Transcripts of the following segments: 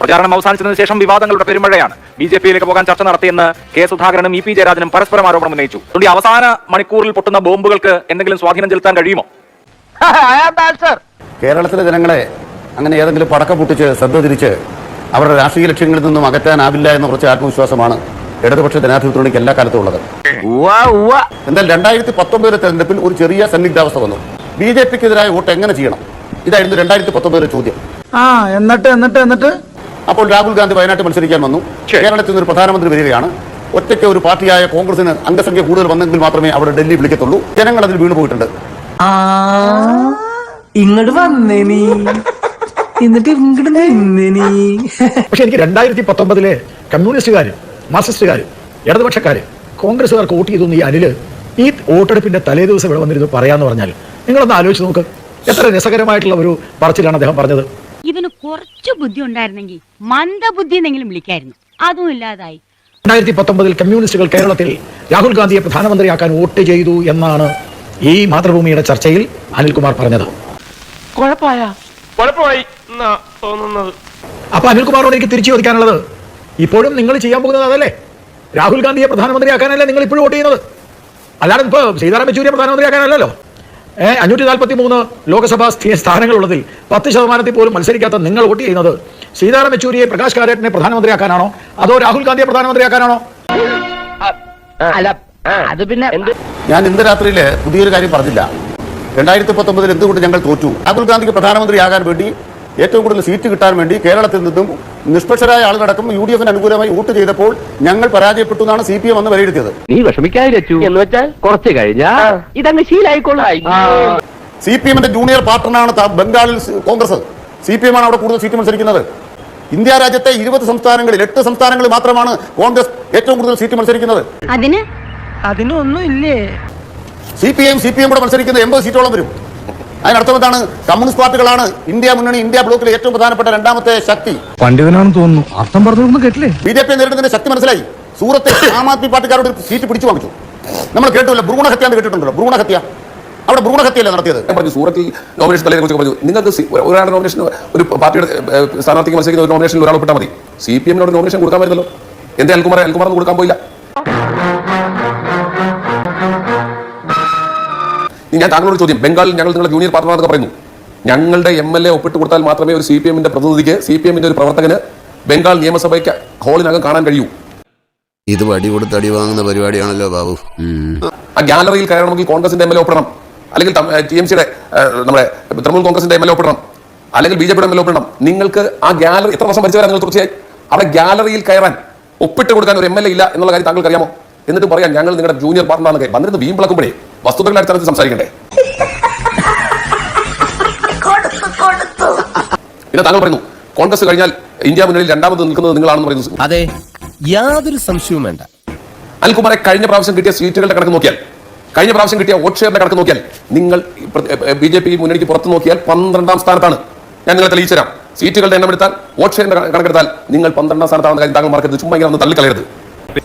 പ്രചാരണം അവസാനിച്ചതിന് ശേഷം വിവാദങ്ങളുടെ പെരുമഴയാണ്. B J പിയിലേക്ക് പോകാൻ ചർച്ച നടത്തിയെന്ന് കെ സുധാകരനും ഇ പി ജയരാജനും പരസ്പരം ആരോപണം ഉന്നയിച്ചു. അതുകൊണ്ട് അവസാന മണിക്കൂറിൽ പൊട്ടുന്ന ബോംബുകൾക്ക് എന്തെങ്കിലും സ്വാധീനം ചെലുത്താൻ കഴിയുമോ? കേരളത്തിലെ ജനങ്ങളെ അങ്ങനെ ഏതെങ്കിലും പടക്ക പൊട്ടിച്ച് ശ്രദ്ധ തിരിച്ച് അവരുടെ രാഷ്ട്രീയ ലക്ഷ്യങ്ങളിൽ നിന്നും അകറ്റാനാവില്ല എന്ന കുറച്ച് ആത്മവിശ്വാസമാണ് ഇടതുപക്ഷ ജനാധിപത്യത്തിലേക്ക് എല്ലാ കാലത്തും ഉള്ളത്. എന്നാൽ രണ്ടായിരത്തി പത്തൊമ്പതിലെ തെരഞ്ഞെടുപ്പിൽ ഒരു ചെറിയ സന്നിഗ്ധാവസ്ഥ വന്നു. ബി ജെ പിക്കെതിരായ വോട്ട് എങ്ങനെ ചെയ്യണം? ഇതായിരുന്നു രണ്ടായിരത്തി പത്തൊമ്പതിലെ ചോദ്യം. ആ എന്നിട്ട് എന്നിട്ട് എന്നിട്ട്? അപ്പോൾ രാഹുൽ ഗാന്ധി വയനാട്ടിൽ മത്സരിക്കാൻ വന്നു. കേരളത്തിൽ നിന്ന് ഒരു പ്രധാനമന്ത്രി വരികയാണ്. ഒറ്റയ്ക്ക് ഒരു പാർട്ടിയായ കോൺഗ്രസിന് അംഗസംഖ്യ കൂടുതൽ വന്നെങ്കിൽ മാത്രമേ അവിടെ ഡൽഹി വിളിക്കത്തുള്ളൂ. ജനങ്ങൾ അതിൽ വീണു പോയിട്ടുണ്ട്. ആ ഇങ്ങോട്ട് വന്നേ നീ. എന്നിട്ട് ഇങ്ങോട്ട് നിന്നേ നീ. പക്ഷെ എനിക്ക് രണ്ടായിരത്തി പത്തൊമ്പതിലെ കമ്മ്യൂണിസ്റ്റുകാർ മാർക്സിസ്റ്റുകാർ ഇടതുപക്ഷക്കാർ കോൺഗ്രസ്സുകാർക്ക് വോട്ട് ചെയ്തു ഈ അനിൽ ഈ വോട്ടെടുപ്പിന്റെ തലേ ദിവസം ഇവിടെ വന്നിരുന്നു പറയാന്ന് പറഞ്ഞാൽ നിങ്ങളൊന്ന് ആലോചിച്ച് നോക്ക്. എത്ര രസകരമായിട്ടുള്ള ഒരു പറച്ചിലാണ് അദ്ദേഹം പറഞ്ഞത്. ഇവന് കുറച്ചു ബുദ്ധി ഉണ്ടായിരുന്നെങ്കിൽ മന്ദബുദ്ധി എന്നെങ്കിലും വിളിക്കായിരുന്നു. അതും ഇല്ലാതായി. രണ്ടായിരത്തി പത്തൊമ്പതിൽ കമ്മ്യൂണിസ്റ്റുകൾ കേരളത്തിൽ രാഹുൽ ഗാന്ധിയെ പ്രധാനമന്ത്രിയാക്കാൻ വോട്ട് ചെയ്തു എന്നാണ് ഈ മാതൃഭൂമിയുടെ ചർച്ചയിൽ അനിൽകുമാർ പറഞ്ഞത്. അപ്പൊ അനിൽകുമാറോട് എനിക്ക് തിരിച്ചു ചോദിക്കാനുള്ളത് ഇപ്പോഴും നിങ്ങൾ ചെയ്യാൻ പോകുന്നത് അതല്ലേ? രാഹുൽ ഗാന്ധിയെ പ്രധാനമന്ത്രിയാക്കാനല്ലേ നിങ്ങൾ ഇപ്പോഴും വോട്ട് ചെയ്യുന്നത്? അല്ലാതെ ഇപ്പോൾ സീതാറാം യെച്ചൂരിയെ പ്രധാനമന്ത്രിയാക്കാനല്ലല്ലോ. ഏഹ് അഞ്ഞൂറ്റി നാൽപ്പത്തി മൂന്ന് ലോക്സഭാ സ്ഥി- സ്ഥാനങ്ങളുള്ളതിൽ പത്ത് ശതമാനത്തിൽ പോലും മത്സരിക്കാത്ത നിങ്ങൾ വോട്ട് ചെയ്യുന്നത് സീതാറാം യെച്ചൂരിയെ പ്രകാശ് കാരാട്ടിനെ പ്രധാനമന്ത്രിയാക്കാനാണോ? അതോ രാഹുൽ ഗാന്ധിയെ പ്രധാനമന്ത്രിയാക്കാനാണോ? അത് പിന്നെ ഞാൻ ഇന്ന് രാത്രിയിൽ പുതിയൊരു കാര്യം പറഞ്ഞില്ല. രണ്ടായിരത്തി പത്തൊമ്പതിൽ എന്തുകൊണ്ട് ഞങ്ങൾ തോറ്റു? രാഹുൽ ഗാന്ധിക്ക് പ്രധാനമന്ത്രിയാകാൻ വേണ്ടി ഏറ്റവും കൂടുതൽ സീറ്റ് കിട്ടാൻ വേണ്ടി കേരളത്തിൽ നിന്നും നിഷ്പക്ഷരായ ആളുകളടക്കം യു ഡി എഫിന് അനുകൂലമായി വോട്ട് ചെയ്തപ്പോൾ ഞങ്ങൾ പരാജയപ്പെട്ടു എന്നാണ് സി പി എം എന്ന് വിലയിരുത്തിയത്. നീ എന്ന് വെച്ചാൽ? കുറച്ച് കഴിഞ്ഞാ ഇതങ്ങ് സി പി എമ്മിന്റെ ജൂനിയർ പാർട്ടണറാണ് ബംഗാളിൽ കോൺഗ്രസ്. സി പി എം ആണ് അവിടെ കൂടുതൽ സീറ്റ് മത്സരിക്കുന്നത്. ഇന്ത്യ രാജ്യത്തെ ഇരുപത് സംസ്ഥാനങ്ങളിൽ എട്ട് സംസ്ഥാനങ്ങളിൽ മാത്രമാണ് കോൺഗ്രസ് ഏറ്റവും കൂടുതൽ സീറ്റ് മത്സരിക്കുന്നത്. അതിന്? അതിനൊന്നും ഇല്ലേ? C P M C P M കൂടെ മത്സരിക്കുന്നത് എൺപത് സീറ്റോളം വരും. അതിനർത്ഥം എന്താണ്? കമ്മ്യൂണിസ്റ്റ് പാർട്ടികളാണ് ഇന്ത്യ മുന്നണി ഇന്ത്യ ബ്ലോക്കിലെ ഏറ്റവും പ്രധാനപ്പെട്ട രണ്ടാമത്തെ ശക്തി. പണ്ഡിതനാണെന്ന് തോന്നുന്നു. അർത്ഥം പറഞ്ഞൊന്നും കേട്ടില്ലേ? ബി ജെ പി നേരിടുന്നതിന്റെ ശക്തി മനസ്സിലായി. സൂറത്തെ ആം ആദ്മി പാർട്ടിക്കാരോട് ഒരു സീറ്റ് പിടിച്ചു വാങ്ങിച്ചു. നമ്മൾ കേട്ടില്ല ഭ്രൂണഹത്യ എന്ന് കേട്ടിട്ടുണ്ടല്ലോ. ഭ്രൂണഹത്യ. അവിടെ ഭ്രൂണഹത്യയല്ല നടത്തിയത്? ഞാൻ പറഞ്ഞു സൂറത്തിൽ നോമിനേഷൻ തലയെ കുറിച്ച് പറഞ്ഞു. നിങ്ങൾക്ക് ഒരാളുടെ നോമിനേഷൻ ഒരു പാർട്ടിയുടെ സ്ഥാനാർത്ഥിക്ക് മത്സരിക്കുന്ന ഒരു നോമിനേഷനിൽ ഒരാൾ പെട്ടാൽ മതി. സി പി എമ്മിനോട് നോമിനേഷൻ കൊടുക്കാൻ പറ്റുന്നല്ലോ എന്തേ അൽകുമാർ അൽകുമാർ കൊടുക്കാൻ പോയില്ല. ഞാൻ താങ്കളോട് ചോദ്യം ബംഗാളിൽ ഞങ്ങൾ നിങ്ങളുടെ ജൂനിയർ പാർട്ണർ പറയുന്നു. ഞങ്ങളുടെ എം എൽ എ ഒപ്പിട്ട് കൊടുത്താൽ മാത്രമേ ഒരു സി പി എമ്മിന്റെ പ്രതിനിധിക്ക് സി പി എമ്മിന്റെ ഒരു പ്രവർത്തകന് ബംഗാൾ നിയമസഭയ്ക്ക് ഹോളിനകം കാണാൻ കഴിയൂ. ഇത് വടി കൊടുത്ത് അടി വാങ്ങുന്ന പരിപാടിയാണല്ലോ ബാബു. ആ ഗാലറിയിൽ കയറണമെങ്കിൽ കോൺഗ്രസിന്റെ എം എൽ എ ഒപ്പിടണം. അല്ലെങ്കിൽ ടി എം സിയുടെ നമ്മുടെ തൃണമൂൽ കോൺഗ്രസിന്റെ എം എൽ എ ഒപ്പിടണം. അല്ലെങ്കിൽ ബി ജെ പിയുടെ എം എൽ എ ഒപ്പിടണം. നിങ്ങൾക്ക് ആ ഗാലറി എത്ര വർഷം ഭരിച്ചവരാണ് നിങ്ങൾ തീർച്ചയായും അവിടെ ഗാലറിയിൽ കയറാൻ ഒപ്പിട്ട് കൊടുക്കാൻ ഒരു എം എൽ എ ഇല്ല എന്നുള്ള കാര്യം താങ്കൾക്ക് അറിയാമോ എന്നിട്ട് പറയാം ഞങ്ങൾ നിങ്ങളുടെ ജൂനിയർ പാർട്ട്ണർ വന്നിരുന്ന് വീം പിളക്കുമ്പോഴേ വസ്തുതകളുടെ അടിസ്ഥാനത്തിൽ സംസാരിക്കണ്ടേ? പിന്നെ താങ്കൾ പറയുന്നു കോൺഗ്രസ് കഴിഞ്ഞാൽ ഇന്ത്യ മുന്നണിയിൽ രണ്ടാമത് നിൽക്കുന്നത് നിങ്ങളാണെന്ന് പറയുന്നു അതെ യാതൊരു സംശയവും വേണ്ട. അൽകുമാരെ കഴിഞ്ഞ പ്രാവശ്യം കിട്ടിയ സീറ്റുകളുടെ കണക്ക് നോക്കിയാൽ കഴിഞ്ഞ പ്രാവശ്യം കിട്ടിയ വോട്ട് ഷെയറിന്റെ കണക്ക് നോക്കിയാൽ നിങ്ങൾ ബി ജെ പി മുന്നണിക്ക് പുറത്ത് നോക്കിയാൽ പന്ത്രണ്ടാം സ്ഥാനത്താണ്. ഞാൻ നിങ്ങളെ തെളിയിച്ചു തരാം. സീറ്റുകളുടെ എണ്ണം എടുത്താൽ വോട്ട് ഷെയറിന്റെ കണക്കെടുത്താൽ നിങ്ങൾ പന്ത്രണ്ടാം സ്ഥാനത്താണെന്ന കാര്യം താങ്കൾ മറക്കരുത്. ചുമ്മാ ഇങ്ങനെ ഒന്ന് തള്ളിക്കളയരുത്.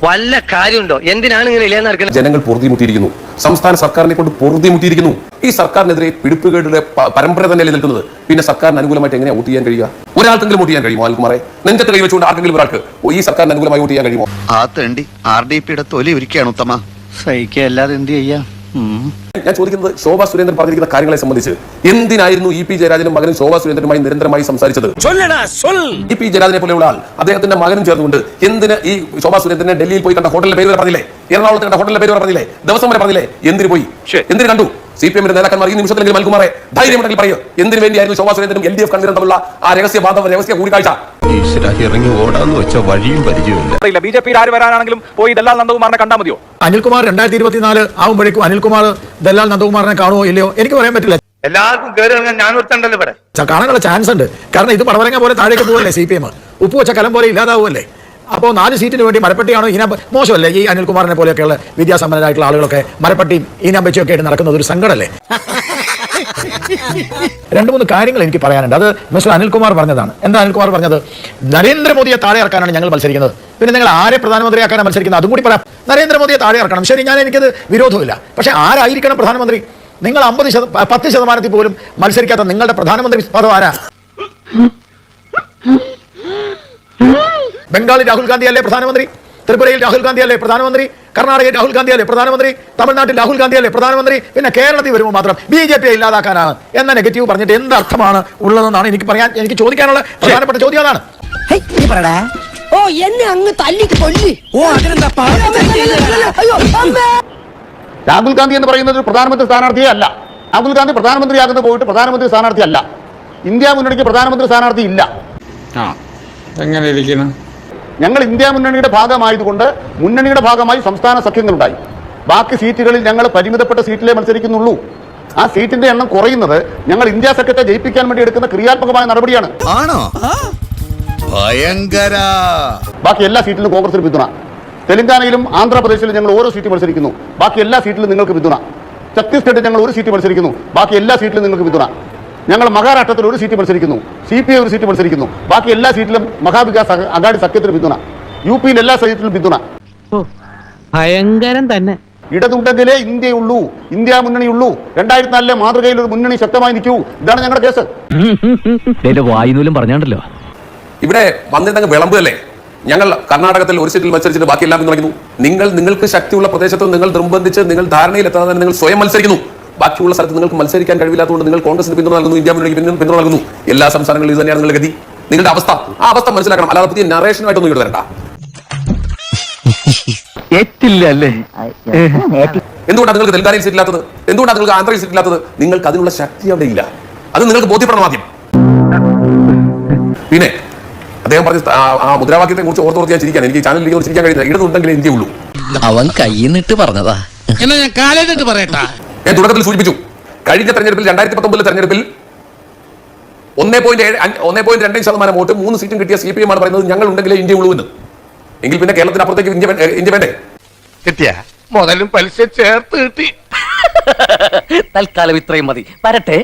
വല്ല കാര്യമുണ്ടോ? എന്തിനാണ് ഇങ്ങനെ ഇല്ലാന്ന് നടക്കുന്നത്? ജനങ്ങൾ പൊറുതിമുട്ടിയിരിക്കുന്നു. സംസ്ഥാന സർക്കാരിനെ കൊണ്ട് പൊറുതിമുട്ടിയിരിക്കുന്നു. ഈ സർക്കാരിനെതിരെ പിടിപ്പുകേടുടെ പരമ്പര തന്നെ നിൽക്കുന്നത്. പിന്നെ സർക്കാരിന് അനുകൂലമായിട്ട് എങ്ങനെ വോട്ട് ചെയ്യാൻ കഴിയുക? ഒരാൾക്കെങ്കിലും വോട്ട് ചെയ്യാൻ കഴിയുമോ അനിൽകുമാറെ നെഞ്ചത്ത് കൈവച്ചുകൊണ്ട് ആർക്കെങ്കിലും ഒരാൾക്ക് ഈ സർക്കാരിന് അനുകൂലമായി വോട്ട് ചെയ്യാൻ കഴിയുമോ? ആ തേണ്ടി ആർ ഡി പിയുടെ തൊലി ഒരുക്കിയാണ് ഉത്തമ. സഹിക്കുക അല്ലാതെ എന്ത് ചെയ്യാ? ഞാൻ ചോദിക്കുന്നത് ശോഭാ സുരേന്ദ്രൻ പറഞ്ഞിരിക്കുന്ന കാര്യങ്ങളെ സംബന്ധിച്ച് എന്തിനായിരുന്നു ഇ പി ജയരാജനും മകനും ശോഭാ സുരേന്ദ്രനുമായി നിരന്തരമായി സംസാരിച്ചത്? ഇ പി ജയരാജനെ പോലെയുള്ള ആൾ അദ്ദേഹത്തിന്റെ മകനും ചേർന്നുകൊണ്ട് എന്തിന് ഈ ശോഭാ സുരേന്ദ്രനെ ഡൽഹിയിൽ പോയി കണ്ട ഹോട്ടലിന്റെ പേര് പറഞ്ഞില്ലേ? എറണാകുളത്ത് കണ്ട ഹോട്ടലിന്റെ പേര് പറഞ്ഞില്ലേ? ദിവസം വരെ പറഞ്ഞില്ലേ? എന്തിന് പോയി? എന്തിന് കണ്ടു? സി പി എമ്മിന്റെ നേതാക്കന്മാർ ഈ നിമിഷത്തിലെങ്കിലും മൽകുമാറെ ധൈര്യമുണ്ടെങ്കിൽ പറയൂ. എന്തിനു വേണ്ടിയായിരുന്നു ശോഭാ സുരേന്ദ്രനും എൽ ഡി എഫ് കൺവീനറും തമ്മിലുള്ള ആ രഹസ്യ ബാന്ധവ രഹസ്യ കൂടിക്കാഴ്ച? ഇറങ്ങി ഓടാന്ന് വെച്ച വഴിയും പരിചയമില്ല ബി ജെ പിയിൽ ആര് വരാനാണെങ്കിലും പോയി ദല്ലാൽ നന്ദകുമാറിനെ കണ്ടാൽ മതിയോ? അനിൽകുമാർ രണ്ടായിരത്തി ഇരുപത്തിനാല് ആവുമ്പോഴേക്കും അനിൽകുമാർ ദല്ലാൽ നന്ദകുമാറിനെ കാണുമോ ഇല്ലയോ? എനിക്ക് പറയാൻ പറ്റില്ല. എല്ലാവർക്കും കയറി ഇറങ്ങാൻ ഞാൻ ഒരുത്തണ്ടല്ലോ ഇവിടെ. കാണാനുള്ള ചാൻസ് ഉണ്ട്. കാരണം ഇത് പടവരങ്ങ പോലെ താഴേക്ക് പോകല്ലേ സി പി എം ഉപ്പ് വെച്ച കലം പോലെ ഇല്ലാതാവുമല്ലേ? അപ്പോൾ നാല് സീറ്റിന് വേണ്ടി മരപ്പെട്ടിയാണോ ഈന മോശമല്ലേ ഈ അനിൽകുമാറിനെ പോലെയൊക്കെയുള്ള വിദ്യാസമ്പന്നരായിട്ടുള്ള ആളുകളൊക്കെ മരപ്പെട്ടിയും ഈനാം വെച്ചൊക്കെ ആയിട്ട് നടക്കുന്നത് ഒരു സങ്കടമല്ലേ? രണ്ട് മൂന്ന് കാര്യങ്ങൾ എനിക്ക് പറയാനുണ്ട്. അത് മിസ്റ്റർ അനിൽകുമാർ പറഞ്ഞതാണ്. എന്താ അനിൽകുമാർ പറഞ്ഞത്? നരേന്ദ്രമോദിയെ താഴെ ഇറക്കാനാണ് ഞങ്ങൾ മത്സരിക്കുന്നത്. പിന്നെ നിങ്ങൾ ആരെ പ്രധാനമന്ത്രിയാക്കാനാണ് മത്സരിക്കുന്നത്? അതും കൂടി പറയാം. നരേന്ദ്രമോദിയെ താഴെ ഇറക്കണം. ശരി ഞാൻ എനിക്കത് വിരോധമില്ല പക്ഷേ ആരായിരിക്കണം പ്രധാനമന്ത്രി? നിങ്ങൾ അമ്പത് ശത പത്ത് ശതമാനത്തിൽ പോലും മത്സരിക്കാത്ത നിങ്ങളുടെ പ്രധാനമന്ത്രി പദം ആരാ? ബംഗാളിൽ രാഹുൽ ഗാന്ധി അല്ലേ പ്രധാനമന്ത്രി? ത്രിപുരയിൽ രാഹുൽ ഗാന്ധി അല്ലേ പ്രധാനമന്ത്രി? കർണാടകയിൽ രാഹുൽ ഗാന്ധി അല്ലേ പ്രധാനമന്ത്രി? തമിഴ്നാട്ടിൽ രാഹുൽ ഗാന്ധി അല്ലേ പ്രധാനമന്ത്രി? പിന്നെ കേരളത്തിൽ വരുമ്പോൾ മാത്രം ബി ജെ പിയെ ഇല്ലാതാക്കാനാണ്. എന്ന നെഗറ്റീവ് പറഞ്ഞിട്ട് എന്ത് അർത്ഥമാണ് ഉള്ളതെന്നാണ് എനിക്ക് പറയാൻ എനിക്ക് ചോദിക്കാനുള്ള പ്രധാനപ്പെട്ട ചോദ്യം അതാണ്. ഓ എന്നെ അങ്ങ് തല്ലി കൊല്ലി. ഓ അതിനെന്താ രാഹുൽ ഗാന്ധി എന്ന് പറയുന്നത് ഒരു പ്രധാനമന്ത്രി സ്ഥാനാർത്ഥിയെ അല്ല. രാഹുൽ ഗാന്ധി പ്രധാനമന്ത്രിയാകുന്ന പോയിട്ട് പ്രധാനമന്ത്രി സ്ഥാനാർത്ഥി അല്ല ഇന്ത്യ മുന്നണിക്ക് പ്രധാനമന്ത്രി സ്ഥാനാർത്ഥി ഇല്ല. ആ എങ്ങനെ ഇരിക്കണം ഞങ്ങൾ ഇന്ത്യ മുന്നണിയുടെ ഭാഗമായതുകൊണ്ട് മുന്നണിയുടെ ഭാഗമായി സംസ്ഥാന സഖ്യങ്ങളുണ്ടായി. ബാക്കി സീറ്റുകളിൽ ഞങ്ങൾ പരിമിതപ്പെട്ട സീറ്റിലേ മത്സരിക്കുന്നുള്ളൂ. ആ സീറ്റിന്റെ എണ്ണം കുറയുന്നത് ഞങ്ങൾ ഇന്ത്യ സഖ്യത്തെ ജയിപ്പിക്കാൻ വേണ്ടി എടുക്കുന്ന ക്രിയാത്മകമായ നടപടിയാണ്. ആണോ? ഭയങ്കര. ബാക്കി എല്ലാ സീറ്റിലും കോൺഗ്രസിന് പിന്തുണ. തെലങ്കാനയിലും ആന്ധ്രാപ്രദേശിലും ഞങ്ങൾ ഓരോ സീറ്റ് മത്സരിക്കുന്നു. ബാക്കി എല്ലാ സീറ്റിലും നിങ്ങൾക്ക് പിന്തുണ. ഛത്തീസ്ഗഡിൽ ഞങ്ങൾ ഒരു സീറ്റ് മത്സരിക്കുന്നു. ബാക്കി എല്ലാ സീറ്റിലും നിങ്ങൾക്ക് പിന്തുണ. ഞങ്ങൾ മഹാരാഷ്ട്രത്തിൽ ഒരു സീറ്റ് മത്സരിക്കുന്നു. സി പി ഐ ഒരു സീറ്റ് മത്സരിക്കുന്നു. ബാക്കി എല്ലാ സീറ്റിലും മഹാവികാസ് അഗാഡി അഘാടി സഖ്യത്തിന് പിന്തുണ. യു പിയിൽ എല്ലാ സീറ്റിലും പിന്തുണ. ഭയങ്കരം തന്നെ. ഇടതുണ്ടെങ്കിലേ ഇന്ത്യയുള്ളൂ ഇന്ത്യ മുന്നണിയുള്ളൂ രണ്ടായിരത്തി നാലിലെ മാതൃകയിൽ ഒരു മുന്നണി ശക്തമായി നിൽക്കൂ. ഇതാണ് ഞങ്ങളുടെ കേസ്. വായുനൂലും പറഞ്ഞാണ്ടല്ലോ. ഇവിടെ വന്നിരുന്നെങ്കിൽ വിളമ്പല്ലേ ഞങ്ങൾ കർണാടകത്തിൽ ഒരു സീറ്റിൽ മത്സരിച്ചിട്ട് ബാക്കി എല്ലാം പിന്തുണയ്ക്കുന്നു. നിങ്ങൾ നിങ്ങൾക്ക് ശക്തിയുള്ള പ്രദേശത്ത് നിങ്ങൾ നിർബന്ധിച്ച് നിങ്ങൾ ധാരണയിലെത്താതെ തന്നെ നിങ്ങൾ സ്വയം മത്സരിക്കുന്നു. ബാക്കിയുള്ള സ്ഥലത്ത് നിങ്ങൾക്ക് മത്സരിക്കാൻ കഴിവില്ലാത്തതുകൊണ്ട് നിങ്ങൾ കോൺഗ്രസിന് പിന്തുണ നൽകുന്നു ഇന്ത്യ മുന്നണിക്ക് പിന്തുണ പിന്തുണ നൽകുന്നു. എല്ലാ സംസ്ഥാനങ്ങളിലും ഇത് തന്നെയാണ് നിങ്ങളുടെ ഗതി നിങ്ങളുടെ അവസ്ഥ ആ അവസ്ഥ മനസ്സിലാക്കണം. അല്ലാതെ പുതിയ നറേഷനായിട്ടൊന്നും ഇവിടെ അല്ലേ എന്തുകൊണ്ടാണ് നിങ്ങൾക്ക് തെലങ്കാനയിൽ സീറ്റ് ഇല്ലാത്തത്? എന്തുകൊണ്ടാണ് നിങ്ങൾക്ക് ആന്ധ്രയിൽ സീറ്റ് ഇല്ലാത്തത്? നിങ്ങൾക്ക് അതിനുള്ള ശക്തി അവിടെ ഇല്ല. അത് നിങ്ങൾക്ക് ബോധ്യപ്പെടണം ആദ്യം. പിന്നെ അദ്ദേഹം പറഞ്ഞ ആ- മുദ്രാവാക്യത്തെ കുറിച്ച് ഓർത്ത് ഓർത്ത് ഞാൻ ചിരിക്കാൻ എനിക്ക് ചാനലിൽ ചിരിക്കാൻ കഴിയുന്ന ഇടതുണ്ടെങ്കിലേ ഇന്ത്യ ഉള്ളൂ. അവൻ കൈന്നിട്ട് പറഞ്ഞതാ. എന്നാ ഞാൻ കാലിട്ട് പറയട്ടാ? ഞാൻ തുടക്കത്തിൽ സൂചിപ്പിച്ചു. കഴിഞ്ഞ തെരഞ്ഞെടുപ്പിൽ രണ്ടായിരത്തി പത്തൊമ്പതിലെ തെരഞ്ഞെടുപ്പിൽ ഒന്നേ പോയിന്റ് ഏഴ് ഒന്നേ പോയിന്റ് രണ്ടേ ശതമാനം വോട്ട് മൂന്ന് സീറ്റും കിട്ടിയ സി പി എം ആണ് പറയുന്നത് ഞങ്ങൾ ഉണ്ടെങ്കിലേ ഇന്ത്യ ഉള്ളൂ എന്ന്. എങ്കിൽ പിന്നെ കേരളത്തിന് അപ്പുറത്തേക്ക് ഇന്ത്യ ഇന്ത്യ വേണ്ടേ? കിട്ടിയ? മുതലും പലിശ ചേർത്ത് കിട്ടി. തൽക്കാലം ഇത്രയും മതി. വരട്ടെ.